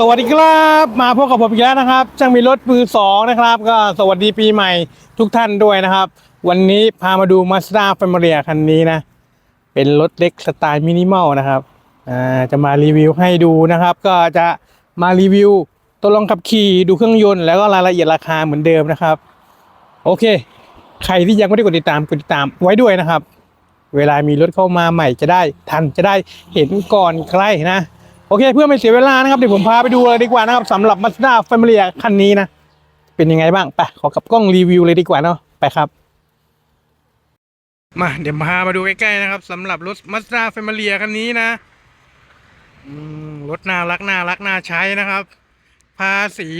สวัสดีครับมาพบกับผมอีกแล้วนะครับช่างมีรถมือสองนะครับ ก็สวัสดีปีใหม่ทุกท่านด้วยนะครับ วันนี้พามาดู Mazda f a m i l i a คันนี้นะ เป็นรถเล็กสไตล์มินิมอลนะครับอ่าจะมารีวิวให้ดูนะครับ ก็จะมารีวิวตัวลองขับขี่ดูเครื่องยนต์แล้วก็รายละเอียดราคาเหมือนเดิมนะครับ โอเค ใครที่ยังไม่ได้กดติดตามกดติดตามไว้ด้วยนะครับ เวลามีรถเข้ามาใหม่จะได้ทันจะได้เห็นก่อนใครนะ โอเคเพื่อไม่เสียเวลานะครับเดี๋ยวผมพาไปดูเลยดีกว่านะครับสำหรับ Mazda f a m i l i a คันนี้นะ เป็นยังไงบ้างไปขอกับกล้องรีวิวเลยดีกว่าเนาะไปครับ มาเดี๋ยวพามาดูใกล้ๆนะครับสำหรับรถ Mazda f a m i l i a คันนี้นะรถน่ารักน่ารักน่าใช้นะครับ ภาษี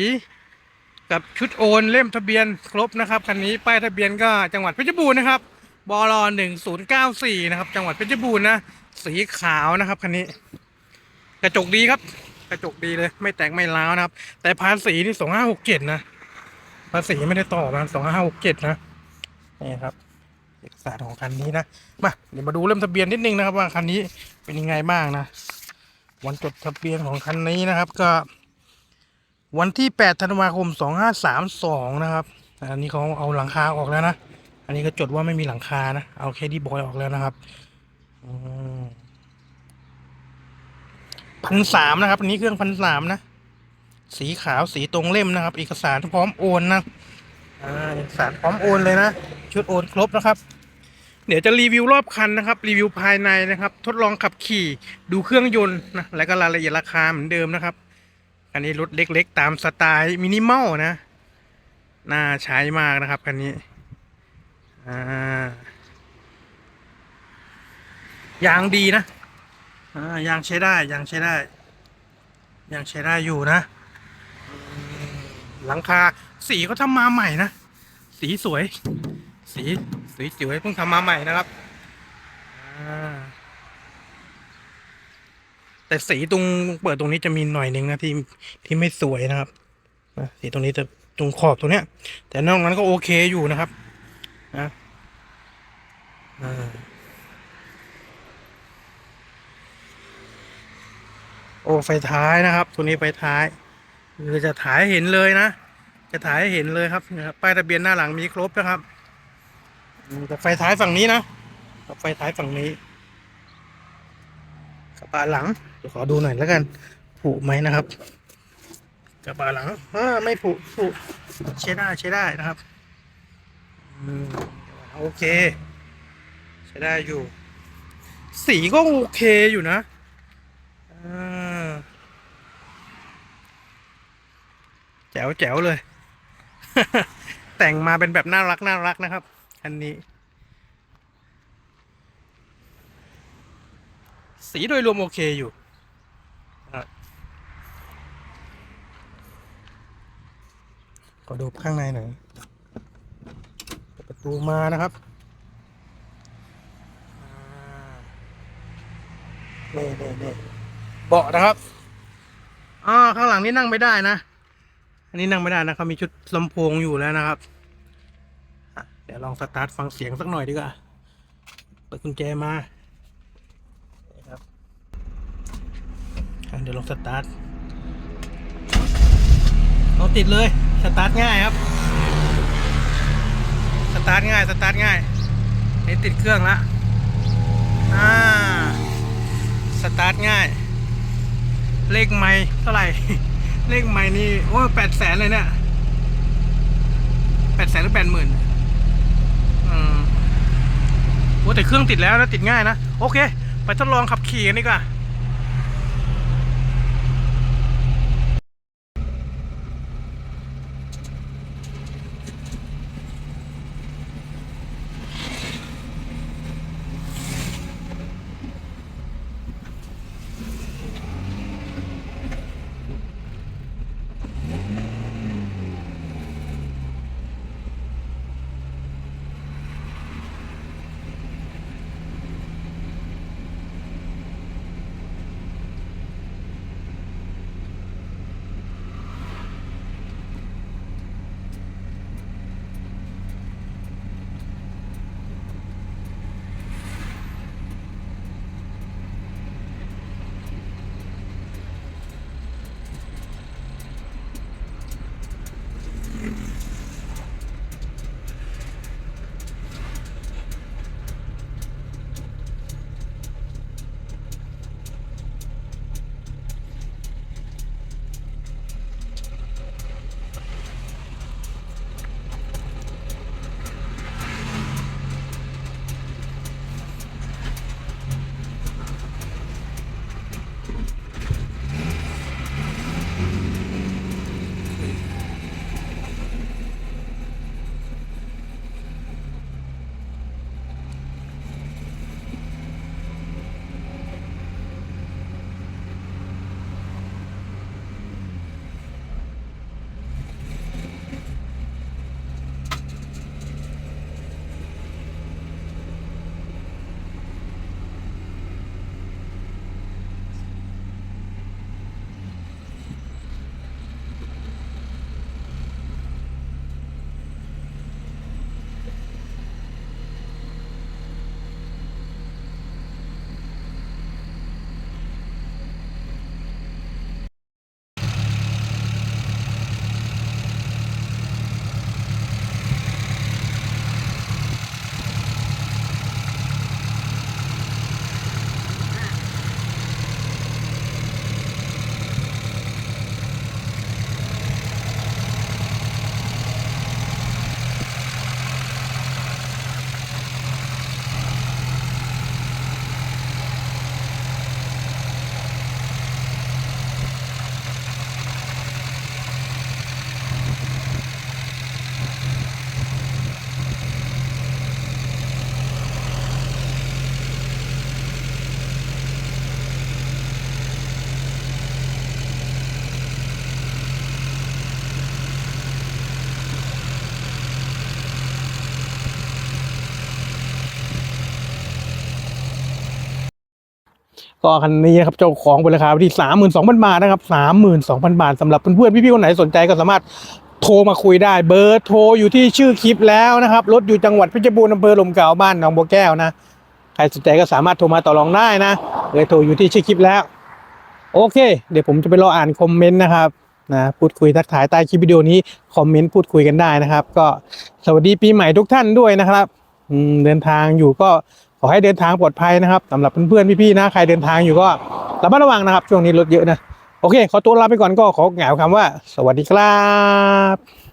กับชุดโอนเล่มทะเบียนครบนะครับคันนี้ป้ายทะเบียนก็จังหวัดเพชรบูรณ์นะครับบลหนึ่งศูนย์เก้าสี่นะครับ จังหวัดเพชรบูรณ์นะสีขาวนะครับคันนี้ กระจกดีครับ กระจกดีเลย ไม่แตกไม่ร้าวนะครับ แต่ภาษีนี่สองห้าหกเจ็ดนะภาษีไม่ได้ต่อมาสองห้าหกเจ็ดนะนี่ครับ เอกสารของคันนี้นะมาเดี๋ยวมาดูเริ่มทะเบียนนิดนึงนะครับ ว่าคันนี้เป็นยังไงบ้างนะวันจดทะเบียนของคันนี้นะครับ ก็ วันที่แปดธันวาคมสองห้าสามสองนะครับอันนี้เขาเอาหลังคาออกแล้วนะอันนี้ก็จดว่าไม่มีหลังคานะเอาแค่ดีบอยออกแล้วนะครับ อืม พันสามนะครับ อันนี้เครื่องพันสามนะ สีขาวสีตรงเล่มนะครับ เอกสารพร้อมโอนนะอ่าเอกสารพร้อมโอนเลยนะ ชุดโอนครบนะครับ เดี๋ยวจะรีวิวรอบคันนะครับ รีวิวภายในนะครับ ทดลองขับขี่ดูเครื่องยนต์นะแล้วก็รายละเอียดราคาเหมือนเดิมนะครับ อันนี้รถเล็กๆ ตามสไตล์มินิมอลนะน่าใช้มากนะครับคันนี้อ่ายางดีนะ อ่ายังใช้ได้ยังใช้ได้ยังใช้ได้อยู่นะ หลังคาสีเขาทำมาใหม่นะ สีสวย สีสีจิ๋วเพิ่งทำมาใหม่นะครับอแต่สีตรงเปิดตรงนี้จะมีหน่อยหนึ่งนะที่ที่ไม่สวยนะครับะสีตรงนี้จะตรงขอบตรงเนี้ย แต่นอกนั้นก็โอเคอยู่นะครับ นะอ่า โอ้ไฟท้ายนะครับ ตัวนี้ไฟท้ายคือจะถ่ายเห็นเลยนะ จะถ่ายเห็นเลยครับป้ายทะเบียนหน้าหลังมีครบนะครับแต่ไฟท้ายฝั่งนี้นะไฟท้ายฝั่งนี้กระบะหลังเดี๋ยวขอดูหน่อยแล้วกันผุไหมนะครับกระบะหลังอไม่ผุผุใช้ได้ใช้ได้นะครับอโอเค ใช้ได้อยู่ สีก็โอเคอยู่นะอ่าแจ๋วแจ๋วเลย แต่งมาเป็นแบบน่ารักน่ารักนะครับอันนี้ สีโดยรวมโอเคอยู่ก็ดูข้างในหน่อยประตูมานะครับอ่านี่นี่นี่เบาะนะครับ อ่า ข้างหลังนี่นั่งไม่ได้นะ นนี้นั่งไม่ได้นะเขามีชุดลำโพงอยู่แล้วนะครับอะเดี๋ยวลองสตาร์ทฟังเสียงสักหน่อยดีกว่า เปิดกุญแจมานี่ครับอะเดี๋ยวลองสตาร์ทเอาติดเลย สตาร์ทง่ายครับ สตาร์ทง่าย สตาร์ทง่ายนี่ติดเครื่องละอ่า สตาร์ทง่าย เลขไม่เท่าไหร่ เลขไม่นี่โอ้แปดแสนเลยเนี่ยแปดแสนหรือแปดหมื่นอืมโอ้แต่เครื่องติดแล้วนะติดง่ายนะ โอเค ไปทดลองขับขี่กันดีกว่า Mm-hmm. ก็คันนี้ครับเจ้าของบนราคาที่สามหมื่นสองพันบาทนะครับสามหมื่นสองพันบาทสำหรับเพื่อนๆพี่ๆคนไหนสนใจก็สามารถโทรมาคุยได้เบอร์โทรอยู่ที่ชื่อคลิปแล้วนะครับรถอยู่จังหวัดเพชรบูรณ์อำเภอลมเก่าบ้านหนองบัวแก้วนะใครสนใจก็สามารถโทรมาต่อรองได้นะเบอร์โทรอยู่ที่ชื่อคลิปแล้ว โอเค เดี๋ยวผมจะไปรออ่านคอมเมนต์นะครับนะพูดคุยทักทายใต้คลิปวิดีโอนี้คอมเมนต์พูดคุยกันได้นะครับ ก็สวัสดีปีใหม่ทุกท่านด้วยนะครับเดินทางอยู่ก็ อให้เดินทางปลอดภัยนะครับสำหรับเพื่อนๆพี่ๆนะใครเดินทางอยู่ก็ระมัดระวังนะครับ ช่วงนี้รถเยอะนะ โอเค ขอตัวลาไปก่อนก็ขอแหงวคำว่า สวัสดีครับ